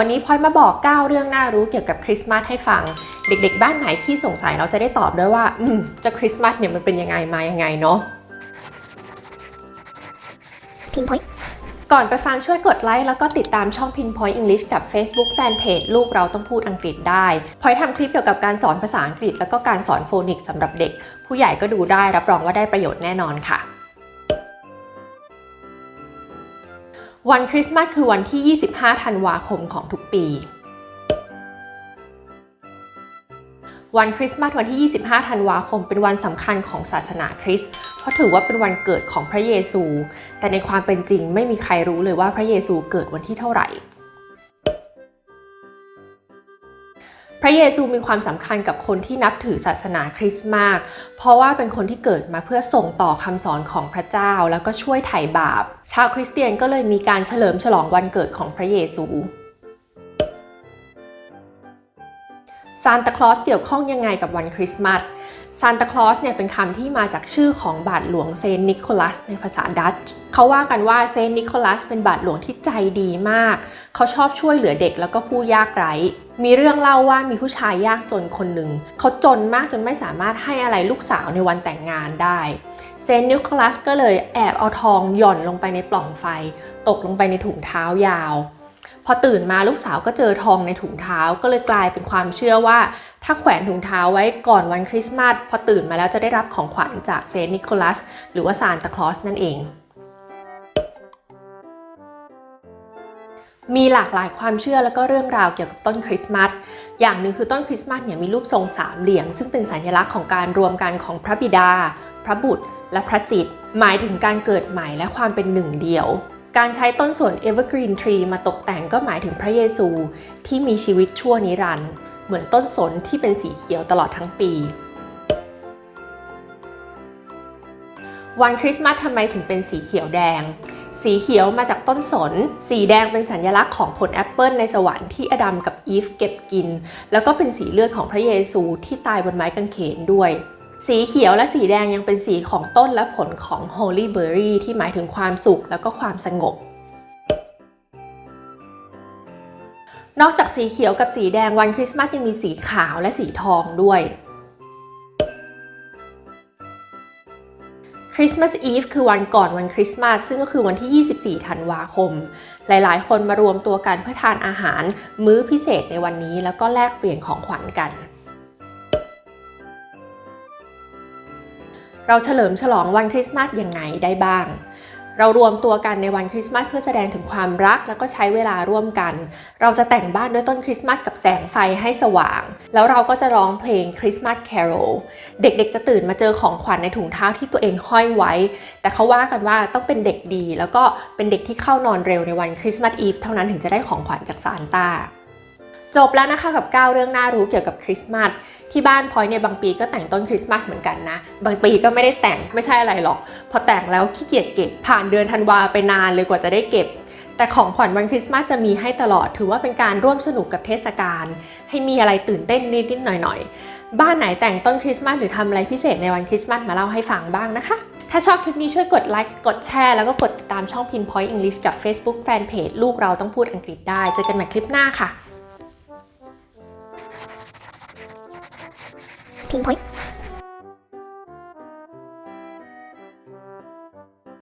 วันนี้พลอยมาบอก 9 เรื่องน่ารู้เกี่ยวกับคริสต์มาสให้ฟัง เด็กๆ บ้านไหนที่สงสัยเราจะได้ตอบด้วยว่า อืม จะคริสต์มาสเนี่ยมันเป็นยังไงมายังไงเนาะ Pinpoint ก่อนไปฟังช่วยกดไลค์แล้วก็ติดตามช่อง Pinpoint English กับ Facebook Fanpage ลูกเราต้องพูดอังกฤษได้พลอยทำคลิปเกี่ยวกับการสอนภาษาอังกฤษ แล้วก็การสอนโฟนิกส์สำหรับเด็ก ผู้ใหญ่ก็ดูได้รับรองว่าได้ประโยชน์แน่นอนค่ะ วันคริสต์มาสคือวันที่ 25 ธันวาคมของทุกปี วันคริสต์มาสวันที่ 25 ธันวาคม เป็นวันสำคัญของศาสนาคริสต์เพราะถือว่าเป็นวันเกิดของพระเยซู แต่ในความเป็นจริงไม่มีใครรู้เลยว่าพระเยซูเกิดวันที่เท่าไหร่ พระเยซูมีความสำคัญกับคนที่นับถือศาสนาคริสต์มาก เพราะว่าเป็นคนที่เกิดมาเพื่อส่งต่อคำสอนของพระเจ้า แล้วก็ช่วยไถ่บาป ชาวคริสเตียนก็เลยมีการเฉลิมฉลองวันเกิดของพระเยซูซานตาคลอสเกี่ยวข้องยังไงกับวันคริสต์มาส ซานตาคลอสเนี่ยเป็นคำที่มาจากชื่อของบาทหลวงเซนต์นิโคลัสในภาษาดัตช์เขาว่ากันว่าเซนต์นิโคลัสเป็นบาทหลวงที่ใจดีมาก เขาชอบช่วยเหลือเด็กแล้วก็ผู้ยากไร้ มีเรื่องเล่าว่ามีผู้ชายยากจนคนหนึ่ง เขาจนมากจนไม่สามารถให้อะไรลูกสาวในวันแต่งงานได้เซนต์นิโคลัสก็เลยแอบเอาทองหย่อนลงไปในปล่องไฟ ตกลงไปในถุงเท้ายาว พอตื่นมาลูกสาวก็เจอทองในถุงเท้าก็เลยกลายเป็นความเชื่อว่า ถ้าแขวนถุงเท้าไว้ก่อนวันคริสต์มาสพอตื่นมาแล้วจะได้รับของขวัญจากเซนต์นิโคลัส หรือว่าซานตาคลอสนั่นเอง มีหลากหลายความเชื่อแล้วก็เรื่องราวเกี่ยวกับต้นคริสต์มาสอย่างหนึ่งคือต้นคริสต์มาสเนี่ยมีรูปทรงสามเหลี่ยม ซึ่งเป็นสัญลักษณ์ของการรวมกันของพระบิดา พระบุตร และพระจิต หมายถึงการเกิดใหม่และความเป็นหนึ่งเดียว การใช้ต้นสน evergreen tree มาตกแต่งก็หมายถึงพระเยซูที่มีชีวิตชั่วนิรันดร์เหมือนต้นสนที่เป็นสีเขียวตลอดทั้งปี วันคริสต์มาสทำไมถึงเป็นสีเขียวแดง สีเขียวมาจากต้นสน สีแดงเป็นสัญลักษณ์ของผลแอปเปิลในสวรรค์ที่อดัมกับอีฟเก็บกิน แล้วก็เป็นสีเลือดของพระเยซูที่ตายบนไม้กางเขนด้วย สีเขียวและสีแดงยังเป็นสีของต้นและผลของ Holy Berry ที่หมายถึงความสุขแล้วก็ความสงบ นอกจากสีเขียวกับสีแดงวันคริสต์มาสยังมีสีขาวและสีทองด้วยคริสต์มาสอีฟคือวันก่อนวันคริสต์มาสซึ่งก็คือวันที่ 24 ธันวาคม หลายๆ คนมารวมตัวกันเพื่อทานอาหารมื้อพิเศษในวันนี้ แล้วก็แลกเปลี่ยนของขวัญกัน เราเฉลิมฉลองวันคริสต์มาสยังไงได้บ้าง เรารวมตัวกันในวันคริสต์มาสเพื่อแสดงถึงความรักแล้วก็ใช้เวลาร่วมกัน เราจะแต่งบ้านด้วยต้นคริสต์มาสกับแสงไฟให้สว่าง แล้วเราก็จะร้องเพลงคริสต์มาสแคโรลเด็กๆจะตื่นมาเจอของขวัญในถุงเท้าที่ตัวเองห้อยไว้ แต่เขาว่ากันว่าต้องเป็นเด็กดี แล้วก็เป็นเด็กที่เข้านอนเร็วในวันคริสต์มาสอีฟเท่านั้นถึงจะได้ของขวัญจากซานต้า จบแล้วนะคะกับ 9 เรื่องน่ารู้เกี่ยวกับคริสต์มาสที่บ้านพอยเนี่ยบางปีก็แต่งต้นคริสต์มาสเหมือนกันนะ บางปีก็ไม่ได้แต่งไม่ใช่อะไรหรอก พอแต่งแล้วขี้เกียจเก็บผ่านเดือนธันวาไปนานเลยกว่าจะได้เก็บ แต่ของขวัญวันคริสต์มาสจะมีให้ตลอดถือว่าเป็นการร่วมสนุกกับเทศกาลให้มีอะไรตื่นเต้นนิดๆหน่อยๆ บ้านไหนแต่งต้นคริสต์มาสหรือทำอะไรพิเศษในวันคริสต์มาสมาเล่าให้ฟังบ้างนะคะ ถ้าชอบคลิปนี้ช่วยกดไลค์กดแชร์แล้วก็กดติดตามช่อง Pinpoint English กับ Facebook Fanpage ลูกเราต้องพูดอังกฤษได้เจอกันใหม่คลิปหน้าค่ะ 핑 포인트